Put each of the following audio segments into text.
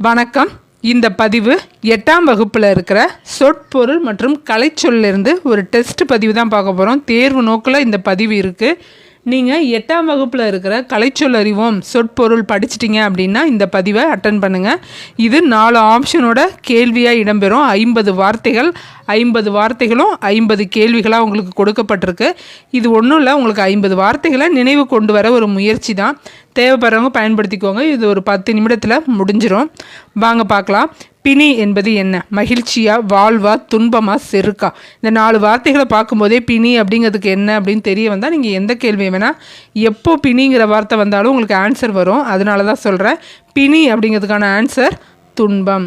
வணக்கம். இந்த பதிவு எட்டாம் வகுப்பில் இருக்கிற சொற்பொருள் மற்றும் கலைச்சொல்லிருந்து ஒரு டெஸ்ட் பதிவு தான் பார்க்க போகிறோம் தேர்வு நோக்கில் இந்த பதிவு இருக்குது நீங்கள் எட்டாம் வகுப்பில் இருக்கிற கலைச்சொல் அறிவோம் சொற்பொருள் படிச்சிட்டிங்க அப்படின்னா இந்த பதிவை அட்டன் பண்ணுங்கள் இது நாலு ஆப்ஷனோட கேள்வியாக இடம்பெறும். ஐம்பது வார்த்தைகள் ஐம்பது வார்த்தைகளும் ஐம்பது கேள்விகளாக உங்களுக்கு கொடுக்கப்பட்டிருக்கு. இது ஒன்றும் இல்லை உங்களுக்கு ஐம்பது வார்த்தைகளை நினைவு கொண்டு வர ஒரு முயற்சி தான். தேவைப்படுறவங்க பயன்படுத்திக்கோங்க. இது ஒரு பத்து நிமிடத்தில் முடிஞ்சிடும் வாங்க பார்க்கலாம். பிணி என்பது என்ன? மகிழ்ச்சியா வாழ்வா துன்பமா செருக்கா? இந்த நாலு வார்த்தைகளை பார்க்கும்போதே பிணி அப்படிங்கிறதுக்கு என்ன அப்படின்னு தெரிய வந்தால் நீங்கள் எந்த கேள்வியும் வேணால் எப்போ பிணிங்கிற வார்த்தை வந்தாலும் உங்களுக்கு ஆன்சர் வரும். அதனால தான் சொல்கிறேன் பிணி அப்படிங்கிறதுக்கான ஆன்சர் துன்பம்.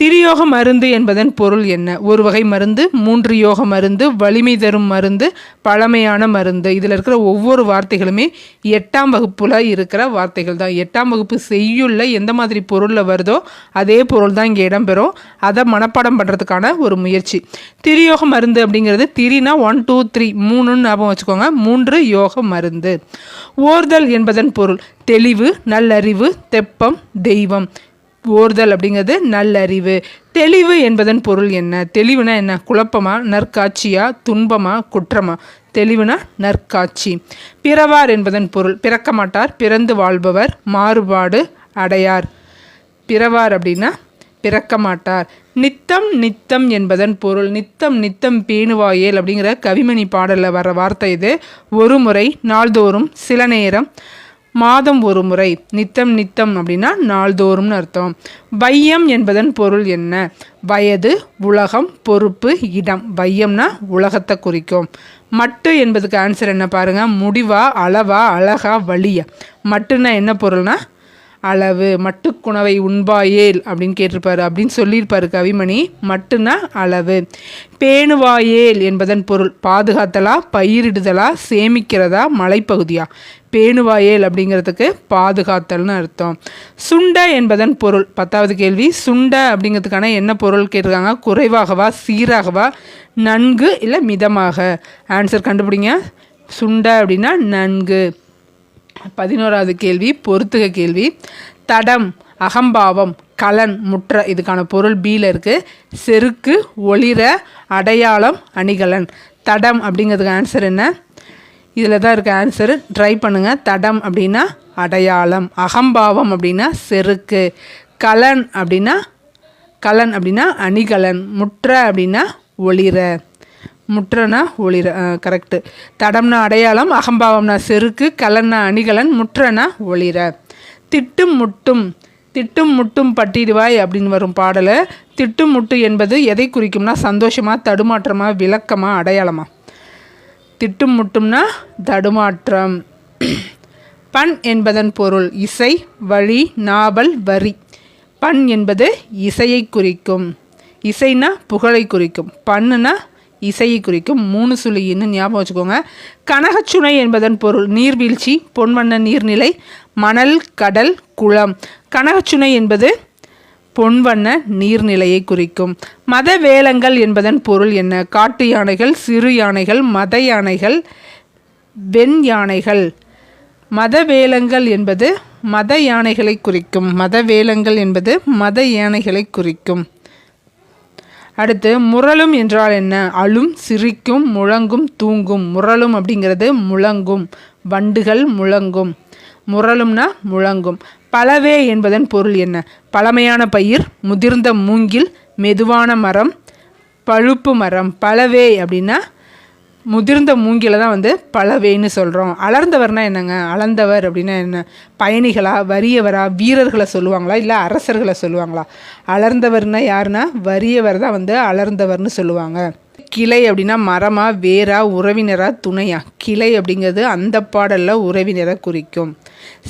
திரியோக மருந்து என்பதன் பொருள் என்ன? ஒரு வகை மருந்து மூன்று யோக மருந்து வலிமை தரும் மருந்து பழமையான மருந்து. இதில் இருக்கிற ஒவ்வொரு வார்த்தைகளுமே எட்டாம் வகுப்பில் இருக்கிற வார்த்தைகள் தான். எட்டாம் வகுப்பு செய்யுள்ள எந்த மாதிரி பொருளில் வருதோ அதே பொருள் தான் இங்கே இடம்பெறும். அதை மனப்பாடம் பண்ணுறதுக்கான ஒரு முயற்சி. திரியோக மருந்து அப்படிங்கிறது திரினா ஒன் டூ த்ரீ மூணுன்னு ஞாபகம் வச்சுக்கோங்க. மூன்று யோக மருந்து. ஓர்தல் என்பதன் பொருள் தெளிவு நல்லறிவு தெப்பம் தெய்வம். ஓர்தல் அப்படிங்கிறது நல்லறிவு. தெளிவு என்பதன் பொருள் என்ன? தெளிவுனா என்ன? குழப்பமா? நற்காட்சியா? துன்பமா? குற்றமா? தெளிவுனா நற்காட்சி. பிறவார் என்பதன் பொருள். பிறக்க மாட்டார் பிறந்து வாழ்பவர் மாறுபாடு அடையார். பிறவார் அப்படின்னா பிறக்க மாட்டார். நித்தம் நித்தம் என்பதன் பொருள். நித்தம் நித்தம் பேணுவாயேல் அப்படிங்கிற கவிமணி பாடலில் வர வார்த்தை இது. ஒரு முறை நாள்தோறும் சில நேரம் மாதம் ஒரு முறை நித்தம் நித்தம் அப்படின்னா நாள்தோறும்னு அர்த்தம். வையம் என்பதன் பொருள் என்ன? வயது உலகம் பொறுப்பு இடம். பையம்னா உலகத்தை குறிக்கும். மட்டு என்பதுக்கு ஆன்சர் என்ன பாருங்கள் முடிவா அளவா அழகா வழியா மட்டுன்னா என்ன பொருள்னா அளவு மட்டுக்குணவை உண்பாயேல் அப்படின்னு கேட்டிருப்பாரு. அப்படின்னு சொல்லியிருப்பாரு கவிமணி. மட்டுனா அளவு. பேணுவாயேல் என்பதன் பொருள். பாதுகாத்தலா பயிரிடுதலா சேமிக்கிறதா மலைப்பகுதியா? பேணுவாயேல் அப்படிங்கிறதுக்கு பாதுகாத்தல்னு அர்த்தம். சுண்ட என்பதன் பொருள். பத்தாவது கேள்வி. சுண்ட அப்படிங்கிறதுக்கான என்ன பொருள் கேட்டிருக்காங்க? குறைவாகவா சீராகவா நன்கு இல்லை மிதமாக? ஆன்சர் கண்டுபிடிங்க. சுண்ட அப்படின்னா நன்கு. பதினோராவது கேள்வி பொருத்துக கேள்வி. தடம் அகம்பாவம் கலன் முற்ற இதுக்கான பொருள் பியில் இருக்குது செருக்கு ஒளிர அடையாளம் அணிகலன். தடம் அப்படிங்கிறதுக்கு ஆன்சர் என்ன? இதில் தான் இருக்க ஆன்சரு ட்ரை பண்ணுங்கள் தடம் அப்படின்னா அடையாளம். அகம்பாவம் அப்படின்னா செருக்கு. கலன் அப்படின்னா கலன் அப்படின்னா அணிகலன். முற்ற அப்படின்னா ஒளிர. முற்றனா ஒளிர கரெக்டு தடம்னா அடையாளம் அகம்பாவம்னா செருக்கு கலன்னா அணிகலன் முற்றனா ஒளிர. திட்டும் முட்டும் திட்டும் முட்டும் பட்டிடுவாய் அப்படின்னு வரும் பாடலை. திட்டும் முட்டு என்பது எதை குறிக்கும்னா சந்தோஷமாக தடுமாற்றமாக விளக்கமாக அடையாளமா? திட்டும் முட்டும்னா தடுமாற்றம். பண் என்பதன் பொருள் இசை வழி நாவல் வரி. பண் என்பது இசையை குறிக்கும். இசைனா புகழை குறிக்கும். பண்ணுனா இசையை குறிக்கும் மூணு சுழின்னு ஞாபகம் வச்சுக்கோங்க. கனகச்சுனை என்பதன் பொருள் நீர்வீழ்ச்சி பொன்வண்ண நீர்நிலை மணல் கடல் குளம். கனகச்சுனை என்பது பொன்வண்ண நீர்நிலையை குறிக்கும். மத வேலங்கள் என்பதன் பொருள் என்ன? காட்டு யானைகள் சிறு யானைகள் மத யானைகள் வெண் யானைகள். மத வேலங்கள் என்பது மத யானைகளை குறிக்கும். மத வேலங்கள் என்பது மத யானைகளை குறிக்கும். அடுத்து முரளும் என்றால் என்ன? அழும் சிரிக்கும் முழங்கும் தூங்கும். முரளும் அப்படிங்கிறது முழங்கும். வண்டுகள் முழங்கும். முரளும்னா முழங்கும். பலவே என்பதன் பொருள் என்ன? பழமையான பயிர் முதிர்ந்த மூங்கில் மெதுவான மரம் பழுப்பு மரம். பலவே அப்படின்னா முதிர்ந்த மூங்கில தான் வந்து பழவேன்னு சொல்கிறோம் அலர்ந்தவர்னா என்னங்க? அளந்தவர் அப்படின்னா என்ன? பயணிகளா வறியவரா வீரர்களை சொல்லுவாங்களா? இல்லை அரசர்களை சொல்லுவாங்களா? அலர்ந்தவர்னா யாருன்னா? வறியவர் தான் வந்து அலர்ந்தவர்னு சொல்லுவாங்க. கிளை அப்படின்னா மரமா வேரா உறவினரா துணையா? கிளை அப்படிங்கிறது அந்த பாடலில் உறவினரை குறிக்கும்.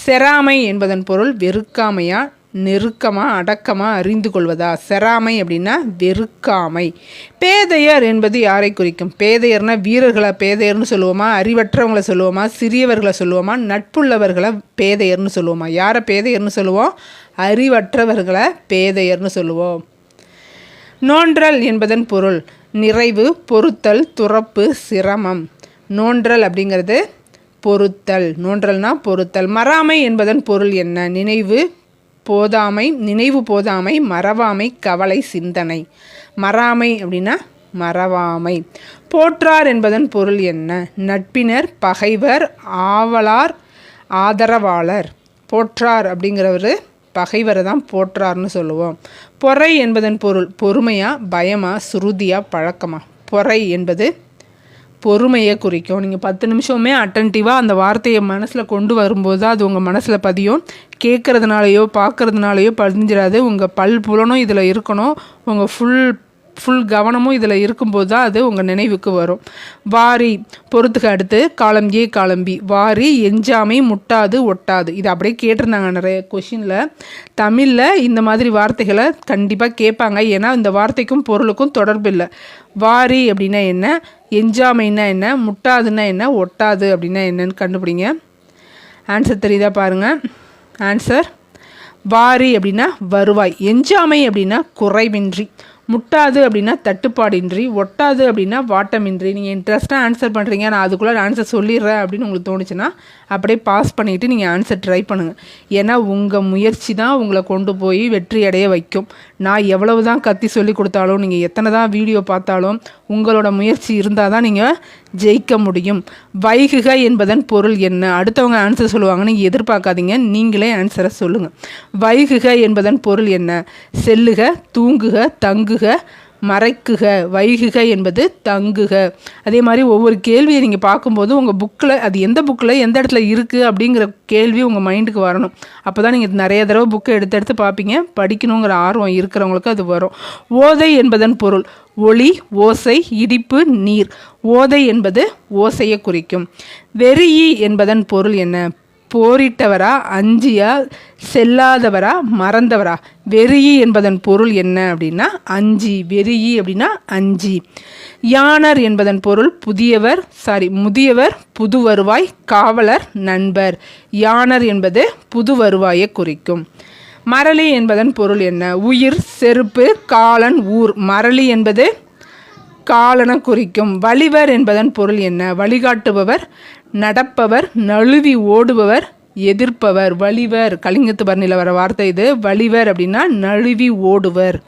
செராமை என்பதன் பொருள் வெறுக்காமையா நெருக்கமாக அடக்கமாக அறிந்து கொள்வதா? செராமை அப்படின்னா வெறுக்காமை. பேதையர் என்பது யாரை குறிக்கும்? பேதையர்னா வீரர்களை பேதையர்னு சொல்லுவோமா? அறிவற்றவங்களை சொல்லுவோமா? சிறியவர்களை சொல்லுவோமா? நட்புள்ளவர்களை பேதையர்னு சொல்லுவோமா? யாரை பேதையர்னு சொல்லுவோம்? அறிவற்றவர்களை பேதையர்னு சொல்லுவோம். நோன்றல் என்பதன் பொருள் நிறைவு பொருத்தல் துறப்பு சிரமம். நோன்றல் அப்படிங்கிறது பொருத்தல். நோன்றல்னா பொருத்தல். மறாமை என்பதன் பொருள் என்ன? நினைவு போதாமை நினைவு போதாமை மறவாமை கவலை சிந்தனை. மறாமை அப்படின்னா மறவாமை. போற்றார் என்பதன் பொருள் என்ன? நட்பினர் பகைவர் ஆவலார் ஆதரவாளர். போற்றார் அப்படிங்கிறவர் பகைவரை தான் போற்றார்னு சொல்லுவோம். பொறை என்பதன் பொருள் பொறுமையாக பயமா சுருதியாக பழக்கமா? பொறை என்பது பொறுமையை குறிக்கும். நீங்கள் பத்து நிமிஷமே அட்டன்டிவாக அந்த வார்த்தையை மனசில் கொண்டு வரும்போது தான் அது உங்கள் மனசில் பதியும். கேட்குறதுனாலையோ பார்க்குறதுனாலையோ பதிஞ்சிடாது. உங்கள் பல் புலனும் இதில் இருக்கணும். உங்கள் ஃபுல் ஃபுல் கவனமும் இதில் இருக்கும்போது தான் அது உங்கள் நினைவுக்கு வரும். வாரி பொறுத்துக்கு அடுத்து காலம் ஏ காலம் பி. வாரி எஞ்சாமை முட்டாது ஒட்டாது. இது அப்படியே கேட்டிருந்தாங்க நிறைய கொஷினில் தமிழில் இந்த மாதிரி வார்த்தைகளை கண்டிப்பாக கேட்பாங்க. ஏன்னா இந்த வார்த்தைக்கும் பொருளுக்கும் தொடர்பு இல்லை. வாரி அப்படின்னா என்ன? எஞ்சாமைன்னா என்ன முட்டாதுன்னா என்ன ஒட்டாது அப்படின்னா என்னன்னு கண்டுபிடிங்க. ஆன்சர் தெரியுதா பாருங்கள் ஆன்சர் வாரி அப்படின்னா வருவாய் எஞ்சாமை அப்படின்னா குறைவின்றி. முட்டாது அப்படின்னா தட்டுப்பாடின்றி ஒட்டாது அப்படின்னா வாட்டமின்றி. நீங்கள் இன்ட்ரெஸ்ட்டாக ஆன்சர் பண்ணுறீங்க நான் அதுக்குள்ளே ஆன்சர் சொல்லிடுறேன் அப்படின்னு உங்களுக்கு தோணுச்சுன்னா அப்படியே பாஸ் பண்ணிவிட்டு நீங்கள் ஆன்சர் ட்ரை பண்ணுங்கள் ஏன்னா உங்கள் முயற்சி தான் உங்களை கொண்டு போய் வெற்றி அடைய வைக்கும். நான் எவ்வளவு தான் கத்தி சொல்லி கொடுத்தாலும் நீங்கள் எத்தனை தான் வீடியோ பார்த்தாலும் உங்களோட முயற்சி இருந்தால் தான் நீங்கள் ஜெயிக்க முடியும். வைகுக என்பதன் பொருள் என்ன? அடுத்தவங்க ஆன்சர் சொல்லுவாங்கன்னு எதிர்பார்க்காதீங்க. நீங்களே ஆன்சரை சொல்லுங்கள் வைகுக என்பதன் பொருள் என்ன? செல்லுக தூங்குக தங்குக மறைக்குக வைகுக என்பது தங்குக. அதே மாதிரி ஒவ்வொரு கேள்வியை நீங்கள் பார்க்கும்போது உங்கள் புக்கில் அது எந்த புக்கில் எந்த இடத்துல இருக்குது அப்படிங்கிற கேள்வி உங்கள் மைண்டுக்கு வரணும். அப்போ தான் நீங்கள் நிறைய தடவை புக்கை எடுத்து எடுத்து பார்ப்பீங்க. படிக்கணுங்கிற ஆர்வம் இருக்கிறவங்களுக்கு அது வரும். ஓதை என்பதன் பொருள் ஒளி ஓசை இடிப்பு நீர். ஓதை என்பது ஓசையை குறிக்கும். வெறியி என்பதன் பொருள் என்ன? போரிட்டவரா அஞ்சியா செல்லாதவரா மறந்தவரா? வெறியி என்பதன் பொருள் என்ன அப்படின்னா அஞ்சி. வெறியி அப்படின்னா அஞ்சி. யானர் என்பதன் பொருள் புதியவர் சாரி முதியவர் புது வருவாய் காவலர் நண்பர். யானர் என்பது புது வருவாயை குறிக்கும். மரளி என்பதன் பொருள் என்ன? உயிர் செருப்பு காலன் ஊர். மரளி என்பது காலன குறிக்கும். வழிவர் என்பதன் பொருள் என்ன? வழிகாட்டுபவர் நடப்பவர் நழுவி ஓடுபவர் எதிர்ப்பவர் வலிவர் கலிங்கத்து பரணியில் வர வார்த்தை இது. வலிவர் அப்படின்னா நழுவி ஓடுவர்.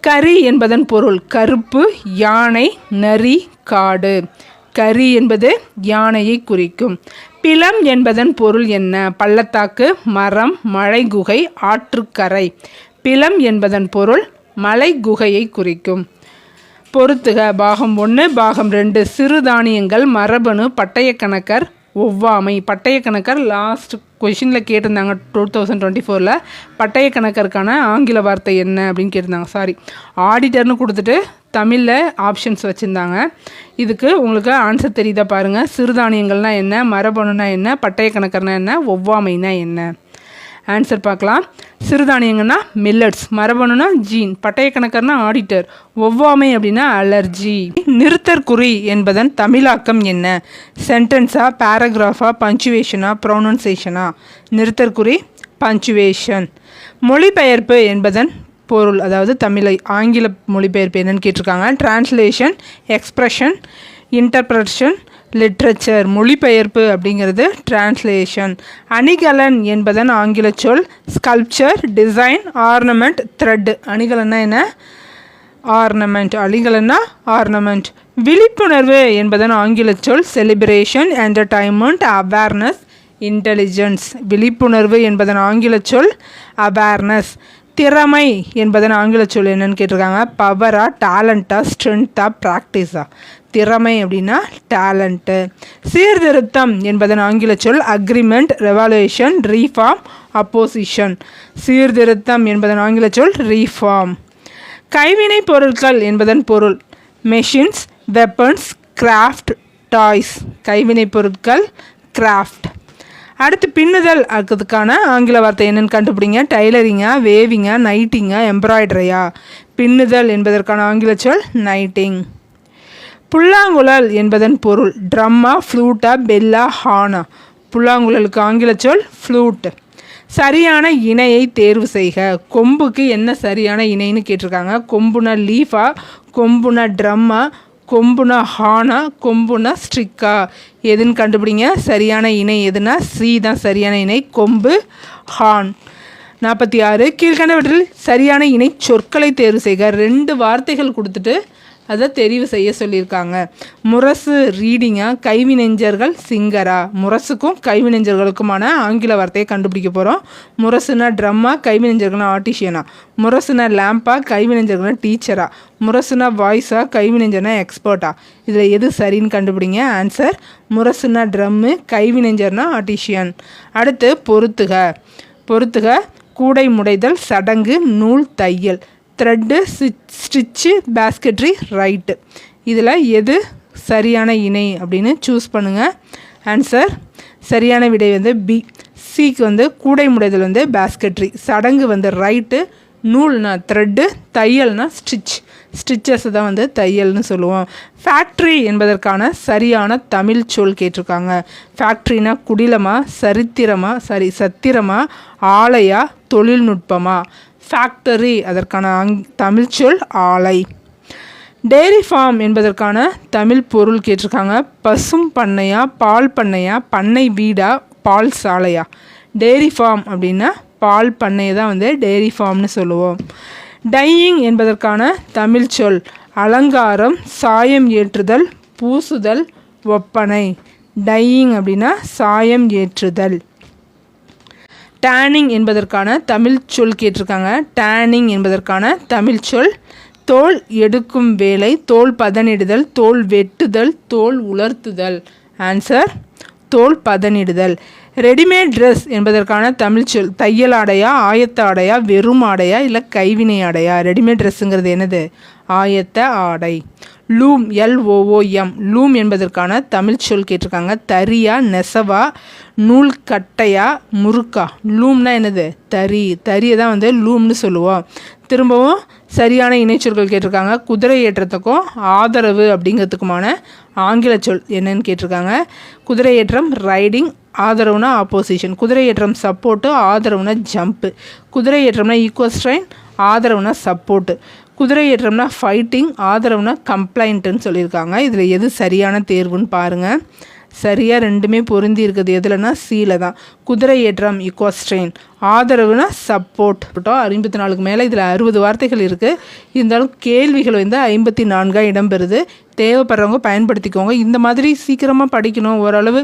கரி என்பதன் பொருள் கருப்பு யானை நரி காடு. கரி என்பது யானையை குறிக்கும். பிலம் என்பதன் பொருள் என்ன? பள்ளத்தாக்கு மரம் மழை குகை ஆற்றுக்கரை. பிலம் என்பதன் பொருள் மலை குகையை குறிக்கும். பொறுத்துக. பாகம் ஒன்று பாகம் ரெண்டு. சிறுதானியங்கள் மரபணு பட்டய கணக்கர் ஒவ்வாமை. பட்டய கணக்கர் லாஸ்ட் கொஷினில் கேட்டிருந்தாங்க டூ தௌசண்ட் டுவெண்ட்டி ஃபோரில் பட்டய கணக்கருக்கான ஆங்கில வார்த்தை என்ன அப்படின்னு கேட்டிருந்தாங்க. சாரி ஆடிட்டர்னு கொடுத்துட்டு தமிழில் ஆப்ஷன்ஸ் வச்சுருந்தாங்க. இதுக்கு உங்களுக்கு ஆன்சர் தெரியுதா பாருங்கள் சிறுதானியங்கள்னால் என்ன மரபணுனா என்ன பட்டய கணக்கர்னா என்ன ஒவ்வாமைனா என்ன? ஆன்சர் பார்க்கலாம். சிறுதானியங்கன்னா மில்லட்ஸ் மரபணுனா ஜீன் பட்டய கணக்கர்னா ஆடிட்டர் ஒவ்வாமை அப்படின்னா அலர்ஜி நிறுத்தற்குறி என்பதன் தமிழாக்கம் என்ன? சென்டென்ஸா பேராகிராஃபா பஞ்சுவேஷனா ப்ரொனன்சேஷனா நிறுத்தற்குறி பஞ்சுவேஷன் மொழிபெயர்ப்பு என்பதன் பொருள் அதாவது தமிழை ஆங்கில மொழிபெயர்ப்பு என்னன்னு கேட்டிருக்காங்க. டிரான்ஸ்லேஷன் எக்ஸ்ப்ரெஷன் இன்டர்பிரஷன் லிட்ரேச்சர் மொழிபெயர்ப்பு அப்படிங்கிறது டிரான்ஸ்லேஷன் அணிகலன் என்பதன் ஆங்கில சொல் ஸ்கல்ப்சர் டிசைன் ஆர்னமெண்ட் த்ரெட் அணிகலன்னா என்ன? ஆர்னமெண்ட் அணிகலன்னா ஆர்னமெண்ட் விழிப்புணர்வு என்பதன் ஆங்கில சொல் செலிப்ரேஷன் என்டர்டைன்மெண்ட் அவேர்னஸ் இன்டெலிஜென்ஸ் விழிப்புணர்வு என்பதன் ஆங்கில சொல் அவேர்னஸ் திறமை என்பதன் ஆங்கில சொல் என்னன்னு கேட்டிருக்காங்க. பவரா டேலண்ட்டாக ஸ்ட்ரென்த்தாக ப்ராக்டிஸாக திறமை அப்படின்னா டேலண்ட்டு சீர்திருத்தம் என்பதன் ஆங்கில சொல் அக்ரிமெண்ட் ரெவல்யூஷன் ரீஃபார்ம் அப்போசிஷன் சீர்திருத்தம் என்பதன் ஆங்கில சொல் ரீஃபார்ம் கைவினை பொருட்கள் என்பதன் பொருள். மெஷின்ஸ் வெப்பன்ஸ் கிராஃப்ட் டாய்ஸ் கைவினை பொருட்கள் கிராஃப்ட் அடுத்து பின்னுதல் அதுக்கான ஆங்கில வார்த்தை என்னென்னு கண்டுபிடிங்க. டைலரிங்கா வேவிங்கா நைட்டிங்கா எம்ப்ராய்டரியா பின்னுதல் என்பதற்கான ஆங்கில சொல் நைட்டிங் புல்லாங்குழல் என்பதன் பொருள் ட்ரம்மா ஃப்ளூட்டா பெல்லா ஹானா. புல்லாங்குழலுக்கு ஆங்கில சொல் ஃப்ளூட். சரியான இணையை தேர்வு செய்க. கொம்புக்கு என்ன சரியான இணைன்னு கேட்டிருக்காங்க? கொம்புனா லீஃபா கொம்புனா ட்ரம்மா கொம்புனா ஹானா கொம்புனா ஸ்ட்ரிக்கா. எதுன்னு கண்டுபிடிங்க? சரியான இணை எதுனா? சி தான் சரியான இணை கொம்பு ஹான். நாற்பத்தி ஆறு கீழ்கண்டவற்றில் சரியான இணை சொற்களை தேர்வு செய்க. ரெண்டு வார்த்தைகள் கொடுத்துட்டு அதை தெரிவு செய்ய சொல்லியிருக்காங்க. முரசு ரீடிங்காக கைவினைஞர்கள் சிங்கரா? முரசுக்கும் கைவினைஞர்களுக்குமான ஆங்கில வார்த்தையை கண்டுபிடிக்க போகிறோம் முரசுனா ட்ரம்மா கைவினைஞர்கள்னா ஆர்டிஷியனா முரசுனா லேம்பா கைவினைஞர்கள்னா டீச்சரா முரசுனா வாய்ஸா கைவினைஞர்னா எக்ஸ்பர்ட்டா இதில் எது சரின்னு கண்டுபிடிங்க. ஆன்சர் முரசுனா ட்ரம்மு கைவினைஞர்னா ஆர்டிஷியன் அடுத்து பொறுத்துக. பொறுத்துக கூடை முடைதல் சடங்கு நூல் தையல். த்ரெட்டு ஸ்டிச்சு பேஸ்கெட்ரி ரைட்டு இதில் எது சரியான இணை அப்படின்னு சூஸ் பண்ணுங்கள் ஆன்சர் சரியான விடை வந்து பி சிக்கு வந்து கூடை முடைதல் வந்து பேஸ்கெட்ரி சடங்கு வந்து ரைட்டு நூல்னா த்ரெட்டு தையல்னா ஸ்டிச் ஸ்டிச்சஸ் தான் வந்து தையல்னு சொல்லுவோம். ஃபேக்ட்ரி என்பதற்கான சரியான தமிழ் சொல் கேட்டிருக்காங்க. ஃபேக்ட்ரினா குடிலமா சரித்திரமா சரி சத்திரமா ஆலையா தொழில்நுட்பமா? ஃபேக்டரி அதற்கான அங் தமிழ் சொல் ஆலை. டெய்ரி ஃபார்ம் என்பதற்கான தமிழ் பொருள் கேட்டிருக்காங்க. பசும் பண்ணையா பால் பண்ணையா பண்ணை வீடா பால் சாலையா? டெய்ரி ஃபார்ம் அப்படின்னா பால் பண்ணையை தான் வந்து டெய்ரி ஃபார்ம்னு சொல்லுவோம். டையிங் என்பதற்கான தமிழ் சொல் அலங்காரம் சாயம் ஏற்றுதல் பூசுதல் ஒப்பனை. டையிங் அப்படின்னா சாயம் ஏற்றுதல். டேனிங் என்பதற்கான தமிழ் சொல் கேட்டிருக்காங்க. டேனிங் என்பதற்கான தமிழ் சொல். தோல் எடுக்கும் வேலை தோல் பதனிடுதல் தோல் வெட்டுதல் தோல் உலர்த்துதல். ஆன்சர் தோல் பதனிடுதல். ரெடிமேட் ட்ரெஸ் என்பதற்கான தமிழ் சொல் தையல் ஆடையா ஆயத்த ஆடையா வெறும் ஆடையா இல்லை கைவினை ஆடையா? ரெடிமேட் ட்ரெஸ்ஸுங்கிறது என்னது? ஆயத்த ஆடை. லூம் எல்ஓஓஎம். லூம் என்பதற்கான தமிழ் சொல் கேட்டிருக்காங்க. தரியா நெசவா நூல் கட்டையா முறுக்கா. லூம்னா என்னது? தறி. தறியை தான் வந்து லூம்னு சொல்லுவோம். திரும்பவும் சரியான இணைச்சொற்கள் கேட்டிருக்காங்க. குதிரை ஏற்றத்துக்கும் ஆதரவு அப்படிங்கிறதுக்குமான ஆங்கில சொல் என்னன்னு கேட்டிருக்காங்க. குதிரை ஏற்றம் ரைடிங் ஆதரவுனா ஆப்போசிஷன் குதிரை ஏற்றம் சப்போர்ட்டு ஆதரவுனா ஜம்ப்பு குதிரை ஏற்றம்னா ஈக்குவஸ்ட்ரைன் ஆதரவுனா சப்போர்ட்டு குதிரை ஏற்றம்னா ஃபைட்டிங் ஆதரவுனா கம்ப்ளைண்ட்டுன்னு சொல்லியிருக்காங்க. இதில் எது சரியான தேர்வுன்னு பாருங்கள் சரியாக ரெண்டுமே பொருந்தி இருக்குது. எதுலனா சீல தான். குதிரை ஏற்றம் இக்வாஸ்ட்ரெயின் ஆதரவுனா சப்போர்ட் ஐம்பத்தி நாலுக்கு மேலே இதில் அறுபது வார்த்தைகள் இருக்குது இருந்தாலும் கேள்விகள் வந்து ஐம்பத்தி நான்காக இடம்பெறுது. தேவைப்படுறவங்க பயன்படுத்திக்கோங்க. இந்த மாதிரி சீக்கிரமாக படிக்கணும். ஓரளவு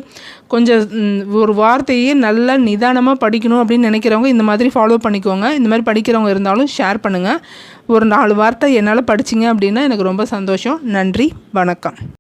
கொஞ்சம் ஒரு வார்த்தையே நல்லா நிதானமாக படிக்கணும் அப்படின்னு நினைக்கிறவங்க இந்த மாதிரி ஃபாலோ பண்ணிக்கோங்க. இந்த மாதிரி படிக்கிறவங்க இருந்தாலும் ஷேர் பண்ணுங்கள் ஒரு நாலு வார்த்தை என்னால் படிச்சிங்க அப்படின்னா எனக்கு ரொம்ப சந்தோஷம். நன்றி. வணக்கம்.